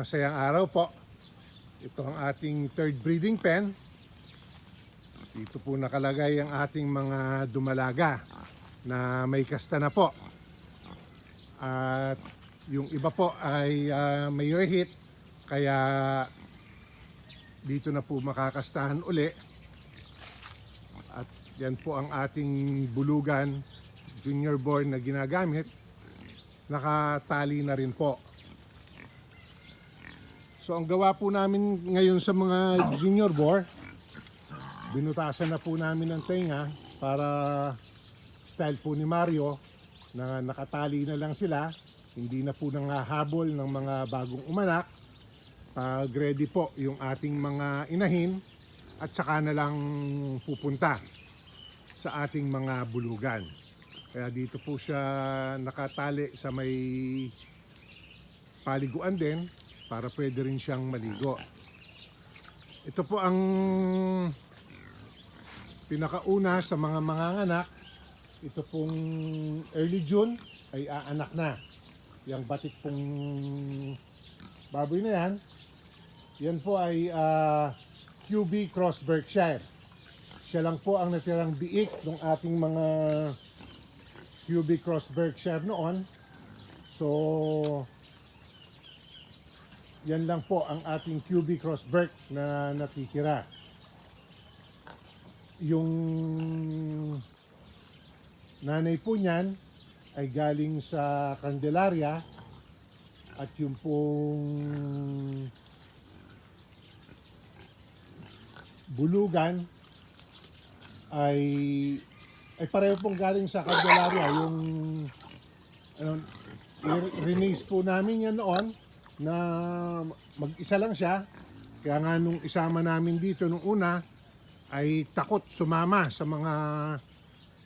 masayang araw po. Ito ang ating third breeding pen. Dito po nakalagay ang ating mga dumalaga na may kasta na po. At yung iba po ay ah, may rehit kaya dito na po makakastahan uli. At yan po ang ating bulugan junior born na ginagamit. Nakatali na rin po. So ang gawa po namin ngayon sa mga junior bore, binutasan na po namin ng tenga para style po ni Mario na nakatali na lang sila, hindi na po nangahabol ng mga bagong umanak. Pag ready po yung ating mga inahin at saka na lang pupunta sa ating mga bulugan. Kaya dito po siya nakatali sa may paliguan din para pwede rin siyang maligo. Ito po ang pinakauna sa mga manganganak. Ito pong early June ay aanak na. Yang batik pong baboy na yan, yan po ay ah, QB Cross Berkshire. Siya lang po ang natirang biik ng ating mga QB Cross Berkshire noon. So, yan lang po ang ating QB Cross Berk na natitira. Yung nanay po niyan ay galing sa Candelaria at yung pong bulugan ay ay pareho pong galing sa Candelaria yung ano, release po namin yan noon na mag-isa lang siya. Kaya nga nung isama namin dito nung una ay takot sumama sa mga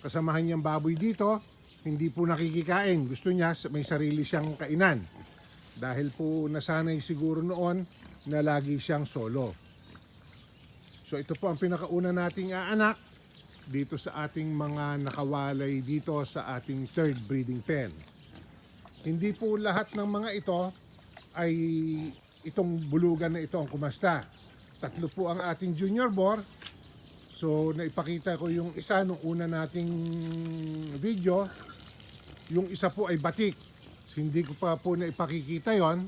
kasamahan niyang baboy dito. Hindi po nakikikain. Gusto niya may sarili siyang kainan. Dahil po nasanay siguro noon na lagi siyang solo. So ito po ang pinakauna nating aanak dito sa ating mga nakawalay dito sa ating third breeding pen. Hindi po lahat ng mga ito ay itong bulugan na ito ang kumasta. Tatlo po ang ating junior bore. So naipakita ko yung isa nung una nating video. Yung isa po ay batik. Hindi ko pa po naipakikita yon.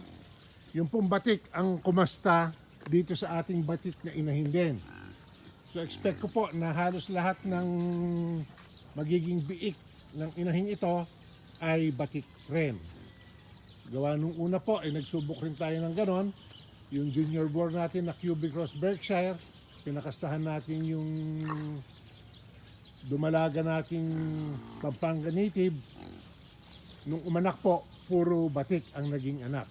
Yung pong batik ang kumasta dito sa ating batik na inahin din. So expect ko po na halos lahat ng magiging biik ng inahin ito ay batik rin. Gawa nung una po, ay nagsubok rin tayo ng ganon. Yung junior bore natin na QB Cross Berkshire, pinakastahan natin yung dumalaga nating Pampanga native. Nung umanak po, puro batik ang naging anak.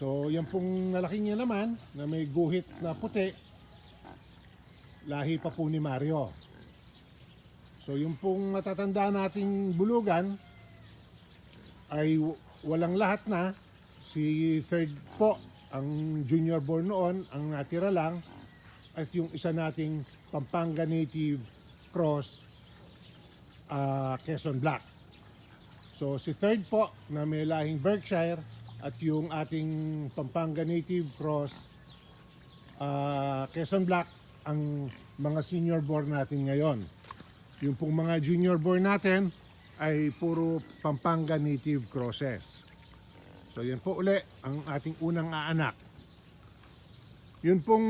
So, yan pong nalaki niya naman, na may guhit na puti, lahi pa po ni Mario. So, yung pong matatanda nating bulugan, ay walang lahat na. Si third po, ang junior born noon, ang natira lang. At yung isa nating Pampanga Native Cross ah, Quezon Black. So si third po na may lahing Berkshire at yung ating Pampanga Native Cross ah, Quezon Black ang mga senior born natin ngayon. Yung pong mga junior born natin, ay puro Pampanga native crosses. So yan po uli ang ating unang aanak. Yun pong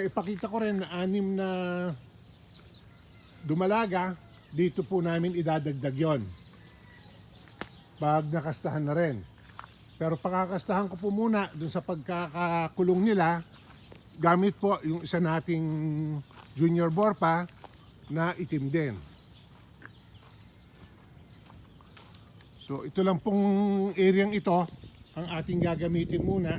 naipakita ko rin na anim na dumalaga, dito po namin idadagdag yon. Pag nakastahan na rin. Pero pagkakastahan ko po muna dun sa pagkakakulong nila, gamit po yung isa nating junior borpa na itim din. So ito lang pong areang ito ang ating gagamitin muna.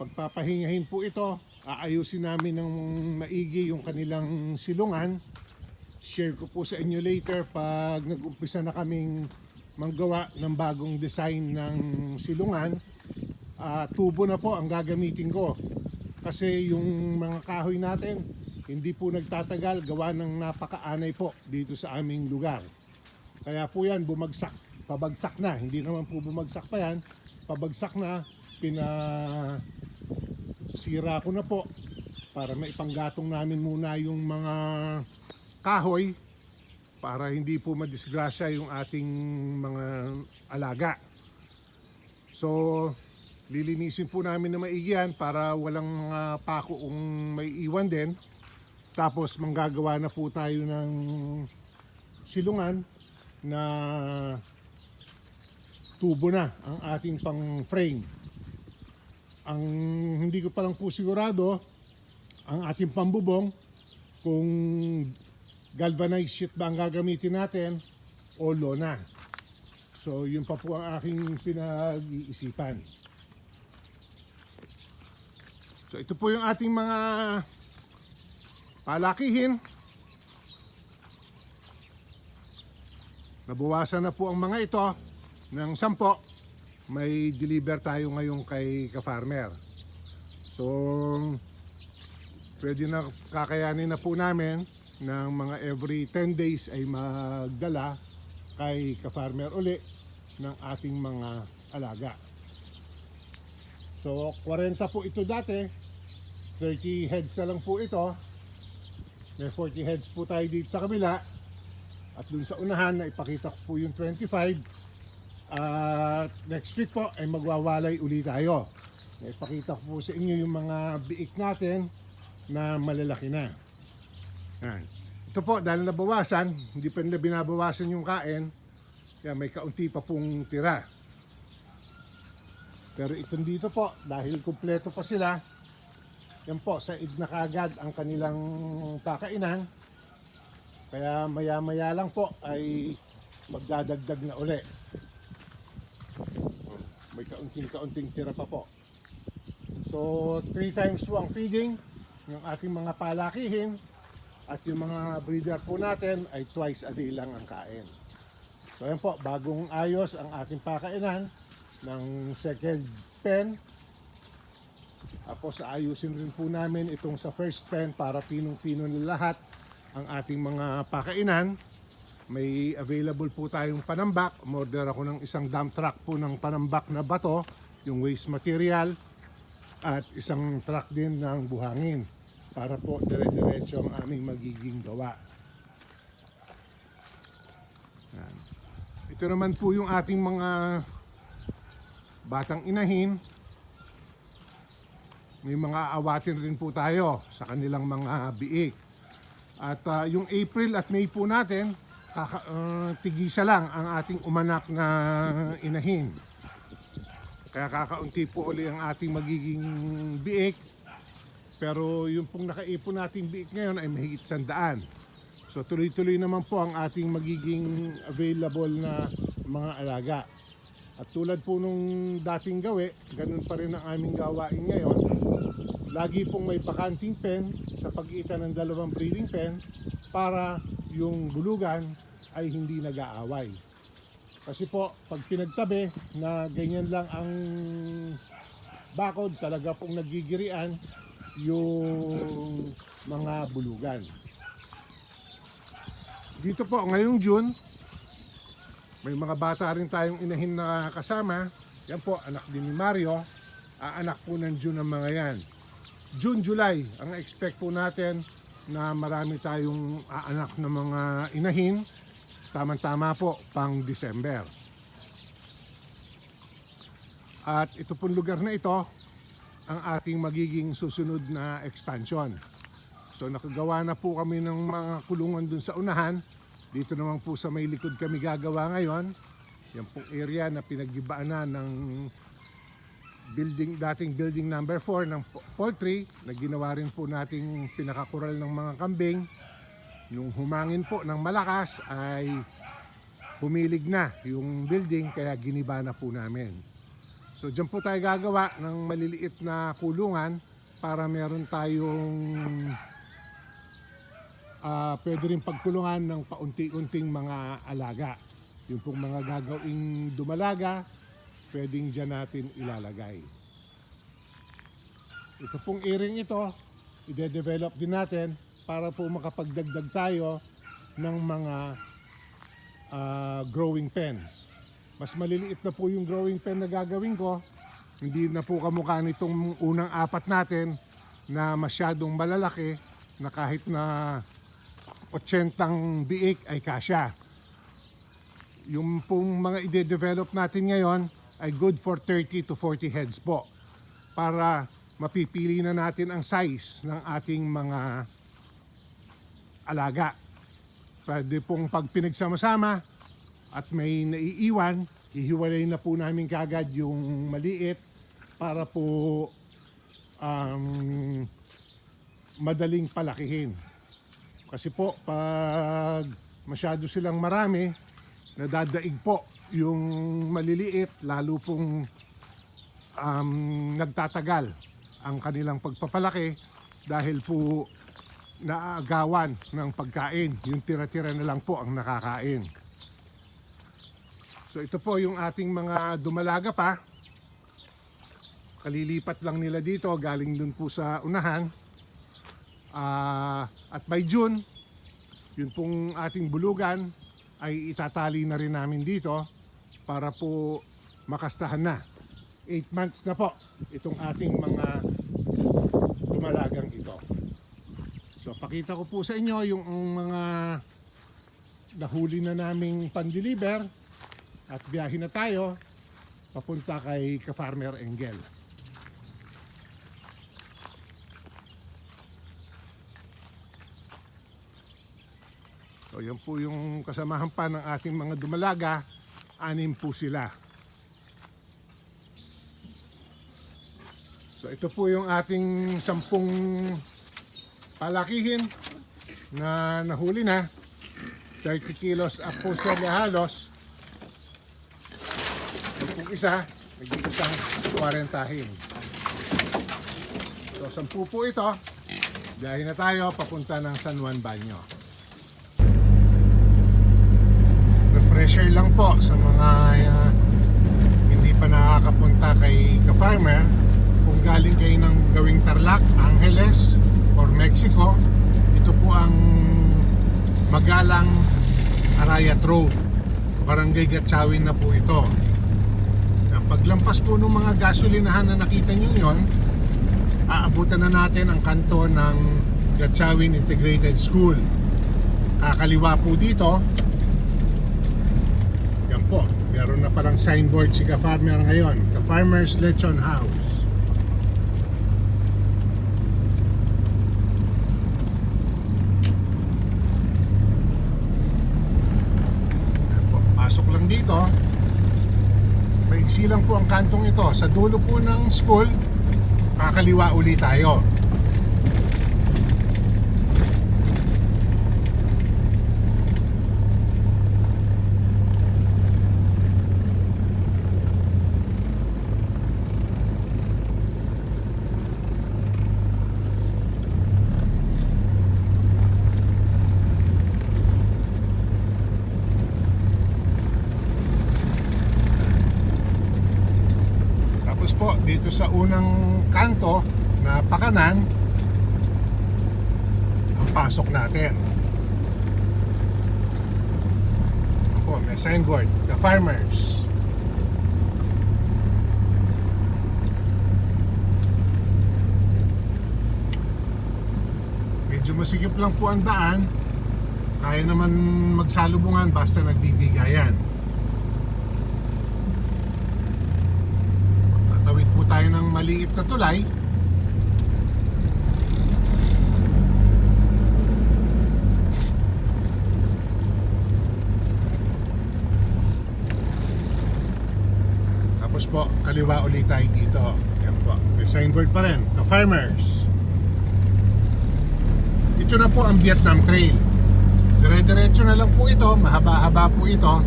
Pagpapahingahin po ito, aayusin namin ng maigi yung kanilang silungan. Share ko po sa inyo later pag nag-umpisa na kaming manggawa ng bagong design ng silungan. Ah, tubo na po ang gagamitin ko. Kasi yung mga kahoy natin, hindi po nagtatagal gawa ng napakaanay po dito sa aming lugar. Kaya po yan bumagsak, pabagsak na. Hindi naman po bumagsak pa yan. pabagsak na, pina sira ko na po para maipanggatong namin muna yung mga kahoy para hindi po madisgrasya yung ating mga alaga. So, lilinisin po namin na maigi para walang mga pako kung may iwan din. Tapos manggagawa na po tayo ng silungan na tubo na ang ating pang frame. Ang hindi ko pa lang po sigurado ang ating pambubong kung galvanized sheet ba ang gagamitin natin o lona. So yun pa po ang aking pinag-iisipan. So ito po yung ating mga palakihin. Nabawasan na po ang mga ito ng sampo. May deliver tayo ngayon kay ka-farmer. So, pwede na kakayanin na po namin ng mga every 10 days ay magdala kay ka-farmer uli ng ating mga alaga. So, 40 po ito dati. 30 heads na lang po ito. May 40 heads po tayo dito sa kabila. At dun sa unahan, na ipakita ko po yung 25. At next week po ay magwawalay uli tayo. Ipakita ko po sa inyo yung mga biik natin na malalaki na. Yan. Ito po, dahil nabawasan, hindi pa nila binabawasan yung kain, kaya may kaunti pa pong tira. Pero itong dito po, dahil kumpleto pa sila, yan po, said na kagad ang kanilang kakainan. Kaya maya-maya lang po ay magdadagdag na uli. May kaunting-kaunting tira pa po. So, three times po ang feeding ng ating mga palakihin at yung mga breeder po natin ay twice a day lang ang kain. So, yan po, bagong ayos ang ating pakainan ng second pen. Tapos ayusin rin po namin itong sa first pen para pinong-pino na lahat ang ating mga pakainan. May available po tayong panambak. Umorder ako ng isang dump truck po ng panambak na bato, yung waste material, at isang truck din ng buhangin para po dire-diretso ang aming magiging gawa. Ito naman po yung ating mga batang inahin. May mga awatin rin po tayo sa kanilang mga biik. At ah, yung April at May po natin, kaka, ah, tigisa lang ang ating umanak na inahin. Kaya kakaunti po uli ang ating magiging biik. Pero yung pong nakaipon nating biik ngayon ay mahigit sandaan. So tuloy-tuloy naman po ang ating magiging available na mga alaga. At tulad po nung dating gawi, ganun pa rin ang aming gawain ngayon. Lagi pong may bakanting pen sa pagitan ng dalawang breeding pen para yung bulugan ay hindi nag-aaway. Kasi po, pag pinagtabi na ganyan lang ang bakod, talaga pong nagigirian yung mga bulugan. Dito po, ngayong June, may mga bata rin tayong inahin na kasama. Yan po, anak din ni Mario. Aanak po ng June ang mga yan. June, July, ang expect po natin na marami tayong aanak na mga inahin. Tama-tama po, pang December. At ito pong lugar na ito, ang ating magiging susunod na expansion. So nakagawa na po kami ng mga kulungan dun sa unahan. Dito naman po sa may likod kami gagawa ngayon. Yan pong area na pinagibaan na ng building, dating building number 4 ng po- poultry na ginawa rin po nating pinakakural ng mga kambing. Nung humangin po ng malakas ay humilig na yung building kaya giniba na po namin. So dyan po tayo gagawa ng maliliit na kulungan para meron tayong ah pwede rin pagkulungan ng paunti-unting mga alaga. Yung pong mga gagawing dumalaga, pwedeng dyan natin ilalagay. Ito pong earring ito, ide-develop din natin para po makapagdagdag tayo ng mga ah, growing pens. mas maliliit na po yung growing pen na gagawin ko. Hindi na po kamukha nitong unang apat natin na masyadong malalaki na kahit na 80 biik ay kasya. Yung pong mga ide-develop natin ngayon ay good for 30 to 40 heads po para mapipili na natin ang size ng ating mga alaga. Pwede pong pag pinagsama-sama at may naiiwan, ihiwalay na po namin kagad yung maliit para po um, madaling palakihin. Kasi po, pag masyado silang marami, nadadaig po yung maliliit, lalo pong um, nagtatagal ang kanilang pagpapalaki dahil po naaagawan ng pagkain. Yung tira-tira na lang po ang nakakain. So ito po yung ating mga dumalaga pa. Kalilipat lang nila dito galing dun po sa unahan. Ah, at by June, yun pong ating bulugan ay itatali na rin namin dito para po makastahan na. 8 months na po itong ating mga dumalagang ito. So pakita ko po sa inyo yung mga nahuli na naming pan-deliver at biyahe na tayo papunta kay ka-farmer Engel. So yan po yung kasamahan pa ng ating mga dumalaga. Anim po sila. So ito po yung ating sampung palakihin na nahuli na. 30 kilos up po sila halos. Yung isa, nag-iisang 40 hin. So sampu po ito. Biyahe na tayo papunta ng San Juan Banyo. Refresher lang po sa mga uh, hindi pa nakakapunta kay ka-farmer. Kung galing kayo ng gawing Tarlac, Angeles or Mexico ito po ang Magalang Arayat Road Barangay Gatchawin na po ito. Paglampas po ng mga gasolinahan na nakita nyo yun aabutan na natin ang kanto ng Gatchawin Integrated School. Kakaliwa po dito meron na parang signboard si ka-farmer ngayon. Ka-farmer's Lechon House. Pasok lang dito. Maigsi lang po ang kantong ito. Sa dulo po ng school, kakaliwa uli tayo. Tapos po, dito sa unang kanto na pakanan, ang pasok natin. Po, may signboard, the farmers. Medyo masikip lang po ang daan. Kaya naman magsalubungan basta nagbibigayan. Tatawid po tayo ng maliit na tulay. Tapos po, kaliwa ulit tayo dito. Yan po. May signboard pa rin. The Farmers. Ito na po ang Vietnam Trail. Dire-diretso na lang po ito. Mahaba-haba po ito.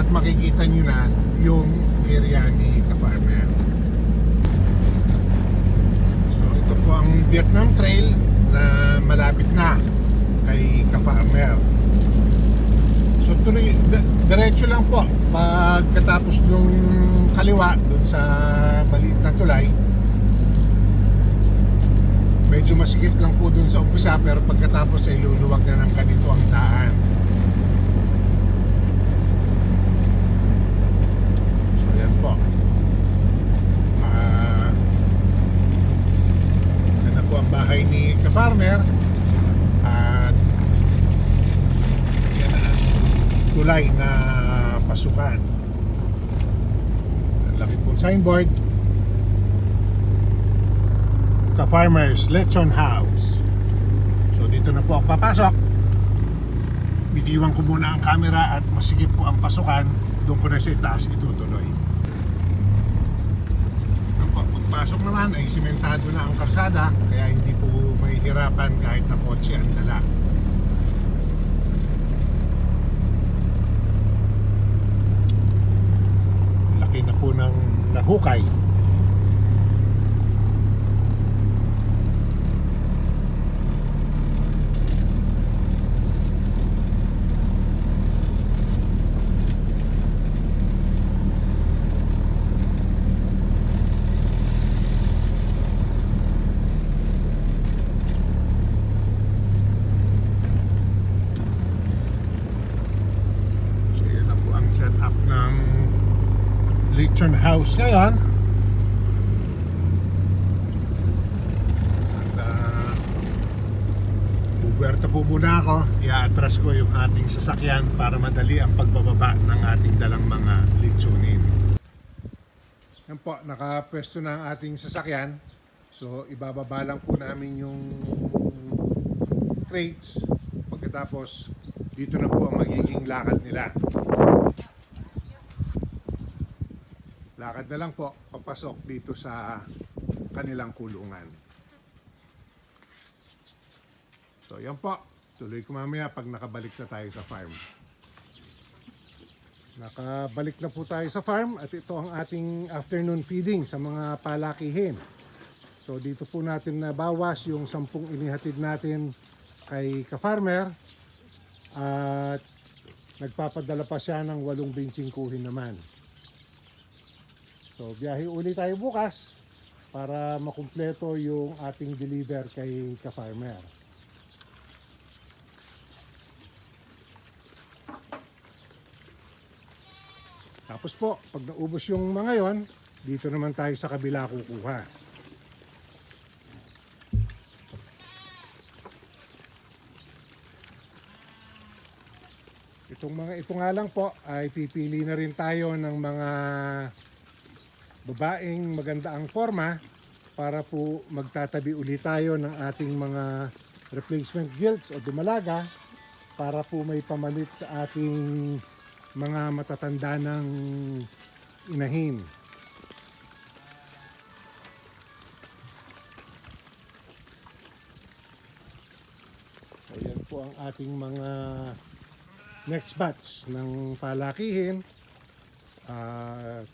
At makikita nyo na yung area ni ka-farmer. So ito po ang Vietnam Trail na malapit na kay ka-farmer. So tuloy, di- diretso lang po pagkatapos nung kaliwa dun sa maliit na tulay. Medyo masikip lang po dun sa umpisa pero pagkatapos ay luluwag na ng ganito ang daan. po. Po ang bahay ni ka-farmer. At yan ang tulay na pasukan. Laki pong signboard. Ka-Farmers Lechon House. So dito na po ako papasok. Bitiwan ko muna ang camera at masigip po ang pasukan. Doon ko na sa itaas itutuloy. Pagpasok naman ay simentado na ang karsada kaya hindi po mahihirapan kahit na kotse ang dala. Laki na po ng nahukay. So yun na po ang setup ng Lechon House ngayon. At uh, buberta po muna ako. I-atras ko yung ating sasakyan para madali ang pagbababa ng ating dalang mga lechonin. Yan po, nakapwesto na ang ating sasakyan. So ibababa lang po namin yung crates. Pagkatapos, dito na po ang magiging lakad nila. Lakad na lang po, papasok dito sa kanilang kulungan. So yan po, tuloy ko mamaya pag nakabalik na tayo sa farm. Nakabalik na po tayo sa farm at ito ang ating afternoon feeding sa mga palakihin. So dito po natin nabawas yung sampung inihatid natin kay ka-farmer at nagpapadala pa siya ng walong benching kuhin naman. So biyahe uli tayo bukas para makumpleto yung ating deliver kay ka-farmer. Tapos po, pag naubos yung mga yon, dito naman tayo sa kabila kukuha. Itong mga ito nga lang po ay pipili na rin tayo ng mga babaeng maganda ang forma para po magtatabi ulit tayo ng ating mga replacement gilts o dumalaga para po may pamalit sa ating mga matatanda ng inahin. Ayan po ang ating mga next batch ng palakihin. Ah,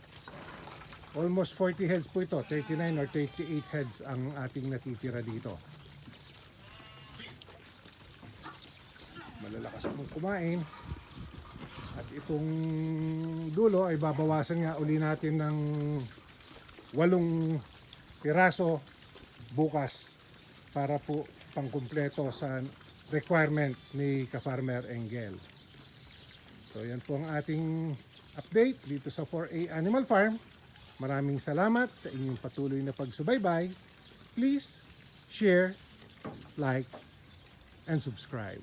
almost 40 heads po ito. 39 or 38 heads ang ating natitira dito. Malalakas pong kumain. At itong dulo ay babawasan nga uli natin ng walong piraso bukas para po pangkumpleto sa requirements ni ka-farmer Engel. So yan po ang ating update dito sa 4A Animal Farm. Maraming salamat sa inyong patuloy na pagsubaybay. Please share, like, and subscribe.